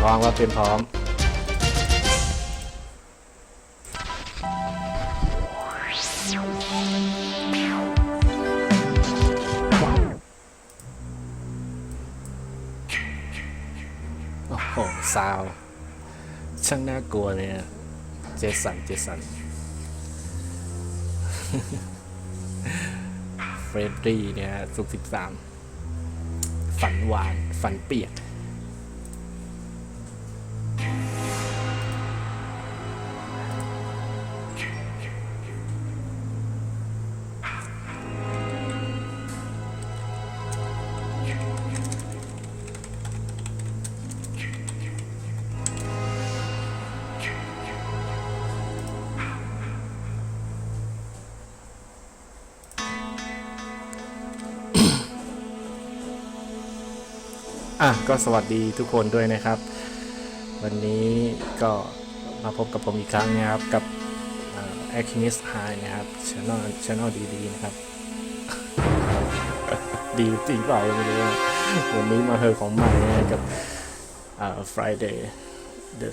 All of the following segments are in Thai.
พร้อมครับเตรียมพร้อม โอ้โหซาวช่างน่ากลัวเนี่ยเจสัน เจสัน เฟรดดี้เนี่ยสุกสิบสามฝันหวาน ฝันเปียก อะก็สวัสดีทุกคนด้วยนะครับ วันนี้ก็มาพบกับผมอีกครั้งนะครับกับแอคนิสไฮนะครับช anel channel ดีๆนะครับ ดีจริงเปล่าไม่รู้วันนี้มาเฮอของใหม่นะกับอ่า Friday the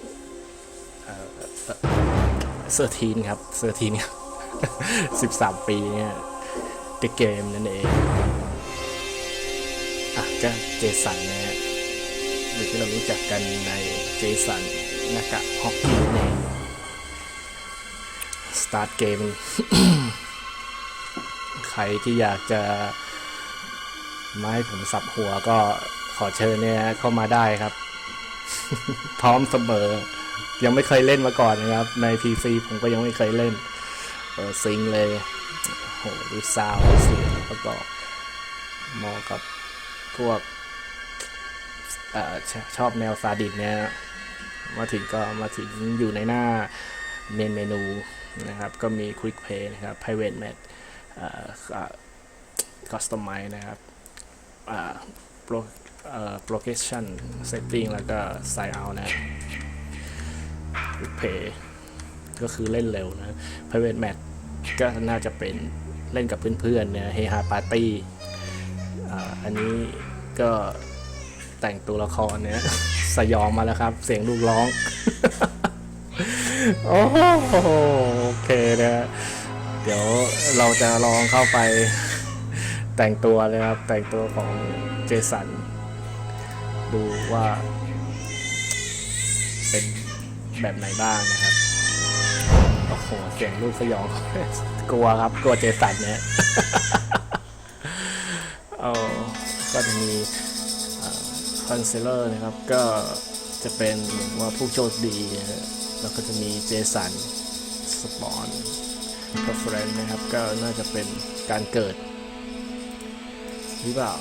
30เอ่อเซอร์ทีนครับเซอร์ทีนครับ 13 ปีเนี่ย The Game นั่นเอง อะก็เจสันนะฮะหรือที่เรารู้จักกันในเจสันนากะฮอกกี้เองสตาร์ทเกม ใครที่อยากจะมาให้ผมสับหัวก็ขอเชิญเนี่ยเข้ามาได้ครับ พร้อมเสมอ ยังไม่เคยเล่นมาก่อนนะครับ ใน PC ผมก็ยังไม่เคยเล่นเออซิงเลยโหดูซาวเสียงประกอบเหมาะกับ พวกอชชอบแนวซาดิสเนี่ยมาถึงก็มาถึงอยู่ในหน้าเมนเมนูนะครับ ก็มี Quick Play นะครับ Private Match เอ่อ Customize นะครับอ่า Pro เอ่อ Progression Setting แล้วก็ Sign Out นะ Quick Play ก็คือเล่นเร็วนะ Private Match ก็น่าจะเป็นเล่นกับเพื่อนๆเนี่ยเฮฮาปาร์ตี้อันนี้ ก็แต่งตัวละครเนี่ยสยองมาแล้วครับ เสียงลูกร้อง โอ้โหโอเคนะเดี๋ยวเราจะลองเข้าไปแต่งตัวเลยครับ แต่งตัวของเจสัน ดูว่า เป็นแบบไหนบ้างนะครับ โอ้โห เสียงลูกสยอง กลัวครับ กลัวเจสันเนี่ย ก็จะมีคอนเซลเลอร์นะครับ ก็จะเป็นว่าผู้โชคดีนะฮะแล้วก็จะมีเจสันสปอนเพอร์เฟรนนะครับ ก็น่าจะเป็นการเกิดหรือเปล่า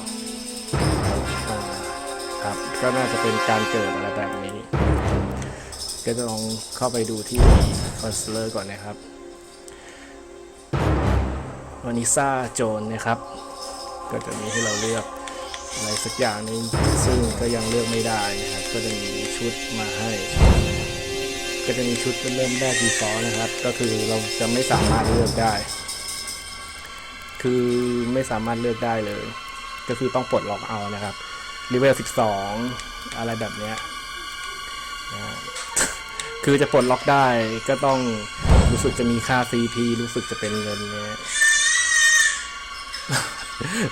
ครับ ก็น่าจะเป็นการเกิดอะไรแบบนี้ ก็จะลองเข้าไปดูที่คอนเซลเลอร์ก่อนนะครับวานิซ่าโจนนะครับ ก็จะมีให้เราเลือก อะไรสักอย่างหนึงซึ่งก็ยังเลือกไม่ได้นะครับ ก็จะมีชุดมาให้ ก็จะมีชุดเริ่มแรกดีฟอนะครับ ก็คือเราจะไม่สามารถเลือกได้ คือไม่สามารถเลือกได้เลย ก็คือต้องปลดล็อกเอานะครับเลเวล12องอะไรแบบเนี้ยนะคือจะปลดล็อกได้ก็ต้องรู้สึกจะมีค่า CP รู้สึกจะเป็นเงินเนี่ย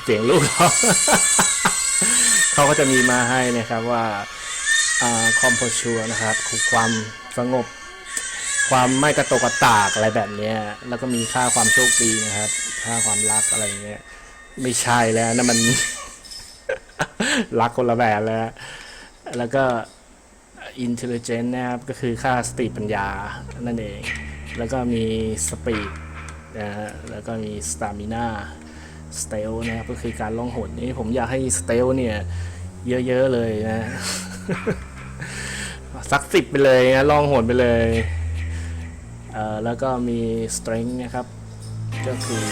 เสียงลูกเขาเขาก็จะมีมาให้นะครับว่าคอมโพชัวนะครับคือความสงบ ความไม่กระตกกระตากอะไรแบบเนี้ยแล้วก็มีค่าความโชคดีนะครับ ค่าความรักอะไรเงี้ยไม่ใช่แล้วนั่นมัน รักคนละแบบแล้ว แล้วก็ intelligent นะครับ ก็คือค่าสติปัญญา นั่นเอง แล้วก็มี speed นะฮะแล้วก็มี stamina สเตลนะครับก็คือการล่องหนนี่ผมอยากให้สเตลเนี่ยเยอะๆเลยนะ สักสิบไปเลยนะล่องหนไปเลยเอ่อแล้วก็มี strength นะครับ ก็คือ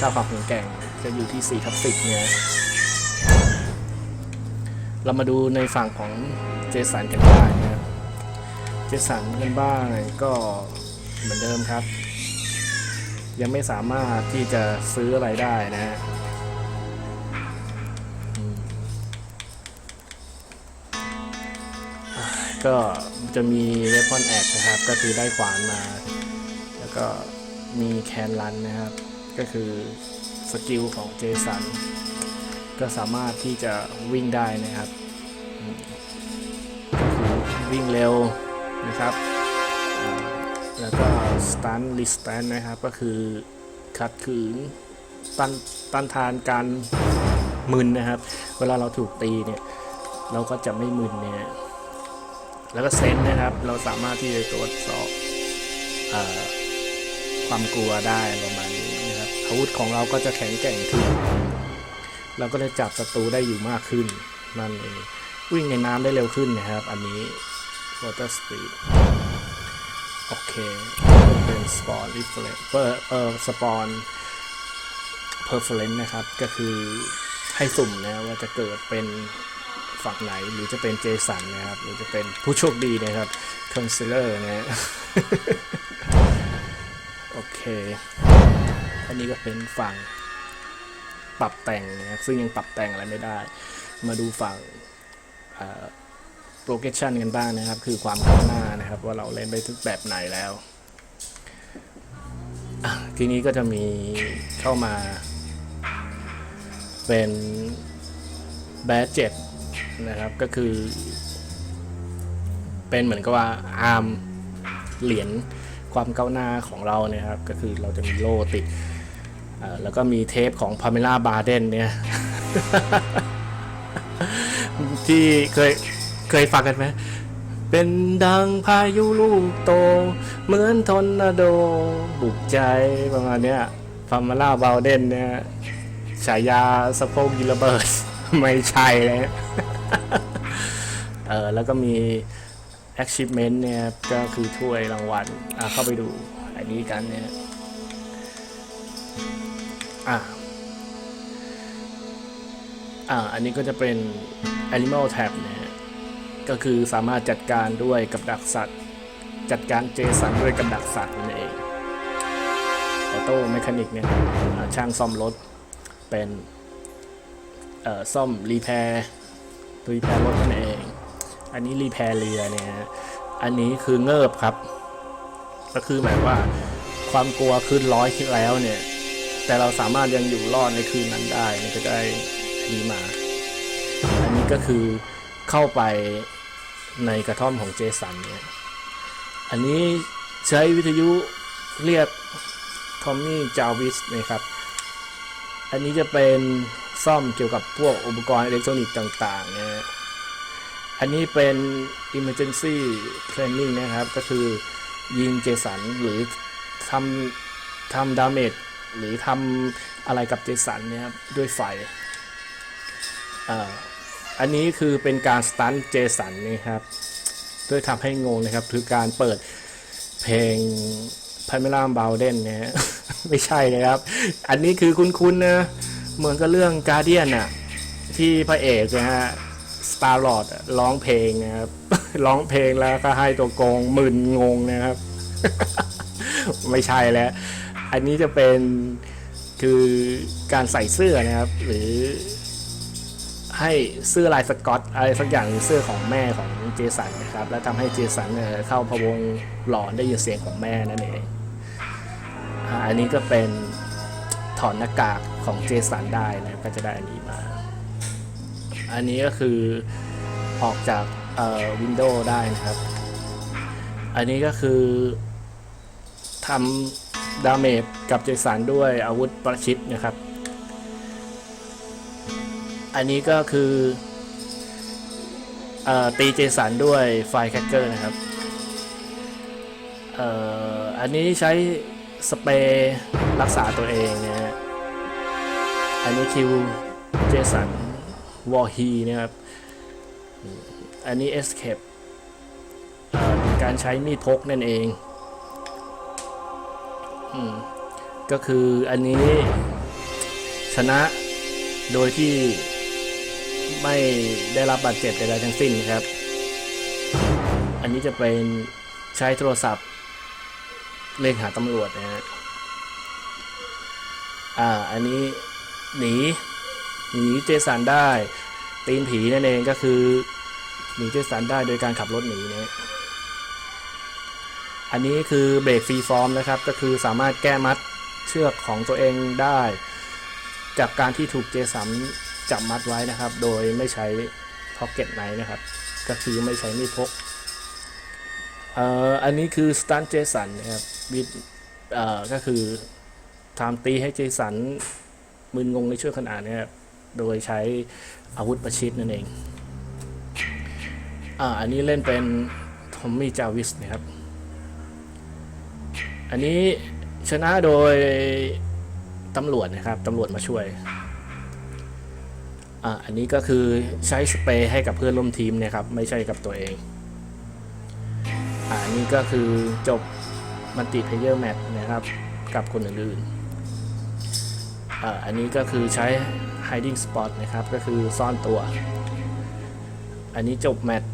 ค่าความแข็งแกร่งจะอยู่ที่4ทับ10เนี่ยเรามาดูในฝั่งของเจสันกันได้นะครับ เจสันกันบ้างก็เหมือนเดิมครับ ยังไม่สามารถที่จะซื้ออะไรได้นะฮะก็จะมีเวพอนแอคนะครับ ก็คือได้ขวานมา แล้วก็มีแคนรันนะครับ ก็คือสกิลของเจสันก็สามารถที่จะวิ่งได้นะครับก็คือวิ่งเร็วนะครับ สตันลิสตันนะครับ ก็คือขัดขืนต้านต้านทานการมึนนะครับ เวลาเราถูกตีเนี่ย เราก็จะไม่มึนเนี่ยแล้วก็เซนส์นะครับ เราสามารถที่จะตรวจสอบอความกลัวได้ประมาณนี้นะครับอาวุธของเราก็จะแข็งแกร่งขึ้นเราก็จะจับศัตรูได้อยู่มากขึ้นนั่นเองวิ่งในน้ำได้เร็วขึ้นนะครับ อันนี้ water speed โอเคเป็น spawn reflex เอ่อเอ่อ spawn preference นะครับ ก็คือให้สุ่มนะว่าจะเกิดเป็นฝั่งไหนหรือจะเป็นเจสันนะครับ หรือจะเป็นผู้โชคดีนะครับ concealer นะฮะโอเค อันนี้ก็เป็นฝั่งปรับแต่งนะครับ ซึ่งยังปรับแต่งอะไรไม่ได้ มาดูฝั่ง โปรเกชันกันบ้างนะครับ คือความก้าวหน้านะครับ ว่าเราเล่นไปทุกแบบไหนแล้ว ทีนี้ก็จะมีเข้ามา เป็นแบดเจ็ดนะครับก็คือ เป็นเหมือนกับว่าอาร์มเหรียญความก้าวหน้าของเราเนี่ยครับ ก็คือเราจะมีโล่ติดแล้วก็มีเทปของพาเมล่าบาเดนเนี่ยที่เคย เคยฟังกันไหมเป็นดังพายุลูกโต เหมือนทอร์นาโด บุกใจประมาณเนี้ยพาเมาล่าบาเดนเนี่ยฉายาสะโพกยิระเบิดไม่ใช่เลยเออแล้วก็มี achievement เนี่ยก็คือถ้วยรางวัลอะเข้าไปดู อันนี้กันเนี่ยอ่าอ่าอันนี้ก็จะเป็น Animal Tab นะฮะ ก็คือสามารถจัดการด้วยกับดักสัตว์ จัดการเจสันด้วยกับดักสัตว์นั่นเองออโต้เมคานิกเนี่ยช่างซ่อมรถเป็นซ่อมรีแพร์รีแพร์รถนั่นเอง อันนี้รีแพร์เรือเนี่ยอันนี้คือเงิบครับ ก็คือหมายว่าความกลัวขึ้นร้อยขึ้นแล้วเนี่ย แต่เราสามารถยังอยู่รอดในคืนนั้นได้มันก็ได้อันนี้มา อันนี้ก็คือเข้าไป ในกระท่อมของเจสันเนี่ย อันนี้ใช้วิทยุเรียกทอมมี่จาวิสนะครับ อันนี้จะเป็นซ่อมเกี่ยวกับพวกอุปกรณ์อิเล็กทรอนิกส์ต่างๆนะฮะอันนี้เป็น emergency training นะครับ ก็คือยิงเจสันหรือทำทำดาเมจหรือทำอะไรกับเจสันเนี่ยครับด้วยไฟอ่า อันนี้คือเป็นการสตันเจสันนี่ครับด้วยทำให้งงนะครับ คือการเปิดเพลงพาเมล่าบาวเดนเนี่ยไม่ใช่เลยครับ อันนี้คือคุ้นๆนะ เหมือนกับเรื่องการเดียนอะที่พระเอกนะฮะสตาร์ลอดร้องเพลงนะครับร้องเพลงแล้วก็ให้ตัวโกงมึนงงนะครับ ไม่ใช่แล้ว อันนี้จะเป็นคือการใส่เสื้อนะครับ หรือ ให้เสื้อลายสกอตอะไรสักอย่างเสื้อของแม่ของเจสันนะครับ แล้วทำให้เจสันเข้าพะวงหลอนได้ยินเสียงของแม่นั่นเองอันนี้ก็เป็นถอดหน้ากากของเจสันได้นะก็จะได้อันนี้มา อันนี้ก็คือออกจากวินโดว์ได้นะครับ อันนี้ก็คือทำดาเมจกับเจสันด้วยอาวุธประชิดนะครับ อันนี้ก็คืออตีเจสันด้วยไฟแคคเกอร์นะครับอ,อันนี้ใช้สเปรย์รักษาตัวเองนะฮะ อันนี้คิวเจสันวอฮีนะครับ อันนี้เอสเคปเป็นการใช้มีดพกนั่นเองอก็คืออันนี้ชนะโดยที่ ไม่ได้รับบาดเจ็บใดๆทั้งสิ้นครับ อันนี้จะเป็นใช้โทรศัพท์เร่งหาตำรวจนะฮะ อ่า อันนี้หนี หนีเจสันได้ ตีนผีนั่นเองก็คือ หนีเจสันได้โดยการขับรถหนีเนี่ยอันนี้คือเบรกฟรีฟอร์มนะครับ ก็คือสามารถแก้มัดเชือกของตัวเองได้ จากการที่ถูกเจสัน จับมัดไว้นะครับ โดยไม่ใช้พ็อกเก็ตไนนะครับ ก็คือไม่ใช้มีดพกเอ่ออันนี้คือสตันเจสันนะครับบิดเอ่อก็คือทำตีให้เจสันมึนงงในช่วงขณะนี้ครับโดยใช้อาวุธประชิดนั่นเองอ่าอันนี้เล่นเป็นทอมมี่จาวิสนะครับ อันนี้ชนะโดยตำรวจนะครับ ตำรวจมาช่วย อ่าอันนี้ก็คือใช้สเปรย์ให้กับเพื่อนร่วมทีมเนะครับไม่ใช่กับตัวเองอ่าอันนี้ก็คือจบมัลติเพเยอร์แมตช์นะครับกับคนอื่นๆอ่าอันนี้ก็คือใช้ hiding spot นะครับก็คือซ่อนตัว อันนี้จบแมตช์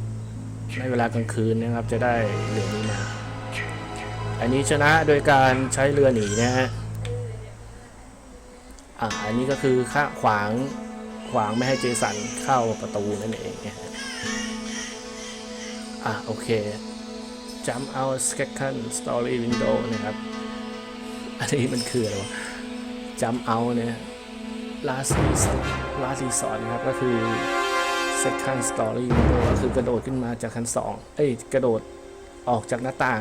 ในเวลากลางคืนนะครับจะได้เหลือนี้มาอันนี้ชนะโดยการใช้เรือหนีนะฮะอ่าอันนี้ก็คือข้าขวาง ขวางไม่ให้เจสันเข้าประตูนั่นเองนะฮะอ่าโอเค jump out second story window นะครับ อันนี้มันคืออะไรวะ jump out เนี่ย last resort last resort นะครับก็คือ second story window ก็คือกระโดดขึ้นมาจากชั้นสองเอ้ยกระโดดออกจากหน้าต่าง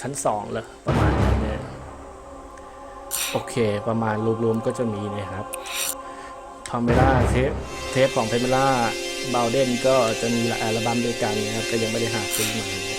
ชั้นสองเลยประมาณนั้นเนี่ยโอเค ประมาณรวมๆก็จะมีนะครับ ทอมเมล่าเทปเทปของเพเมล่าบาวเดนก็จะมีหลายอัลบั้มด้วยกันนะครับก็ยังไม่ได้หาซื้อมา